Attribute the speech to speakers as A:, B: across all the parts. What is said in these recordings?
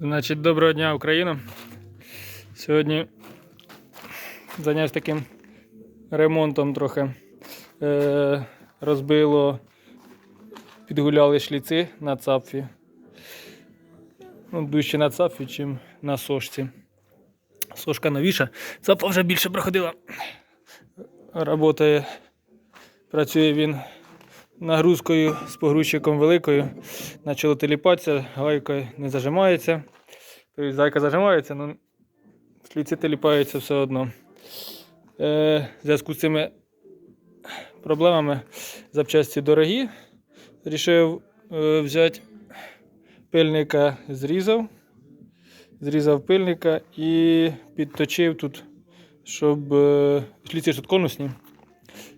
A: Значить, доброго дня, Україна. Сьогодні зайнявся таким ремонтом трохи. Е, розбило, підгуляли шліци на цапфі. Ну, дужче на цапфі, чим на сошці. Сошка новіша. Цапа вже більше проходила. Работає, працює він нагрузкою з погрузчиком великою. Почало теліпатися, гайка не зажимається. Тобто зайка зажимається, але слідці теліпаються все одно. Е, в зв'язку з цими проблемами запчасті дорогі. Рішив е, взяти пильника, зрізав. Зрізав пильника і підточив тут, щоб е, шліці ж тут конусні,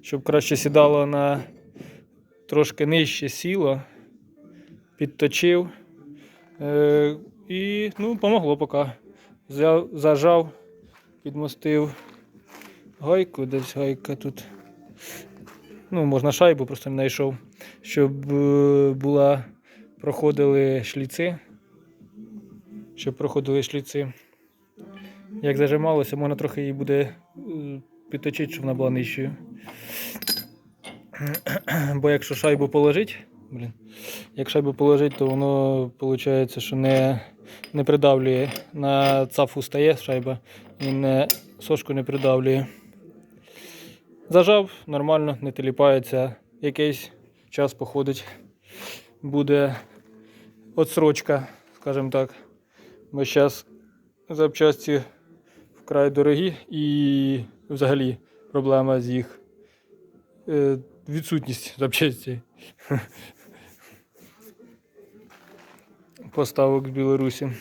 A: щоб краще сідало на трошки нижче сіло, підточив. Е, і ну, помогло поки. Взяв, зажав, підмостив гайку, десь гайка тут. Ну, можна шайбу, просто не знайшов, щоб е, була, проходили шліци. Щоб проходили шліци. Як зажималося, можна трохи її буде е, підточити, щоб вона була нижчою. Бо якщо шайбу положити, блін, як шайбу положити, то воно виходить, що не, не придавлює. На цафу стає шайба і не, сошку не придавлює. Зажав, нормально, не теліпається. Якийсь час походить. Буде отсрочка, скажімо так. Бо зараз запчасті вкрай дорогі і взагалі проблема з їх е, відсутність запчастей. Поставок з Білорусі.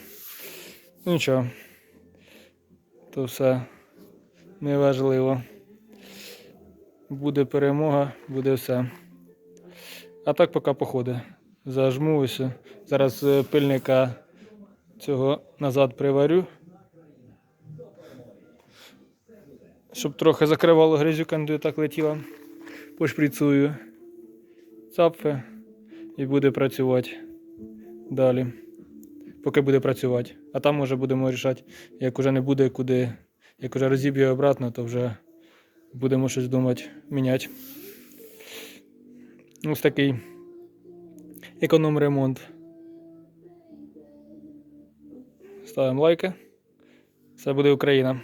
A: Ну нічого. То все неважливо. Буде перемога, буде все. А так поки походить. Зажму ось. Зараз е, пильника цього назад приварю. Щоб трохи закривало грязюка, не так летіла. Пошприцую цапфи і буде працювати далі. Поки буде працювати. А там вже будемо рішати, як уже не буде куди, як уже розіб'є обратно, то вже будемо щось думати міняти. Ось такий економ ремонт. Ставимо лайки. Це буде Україна.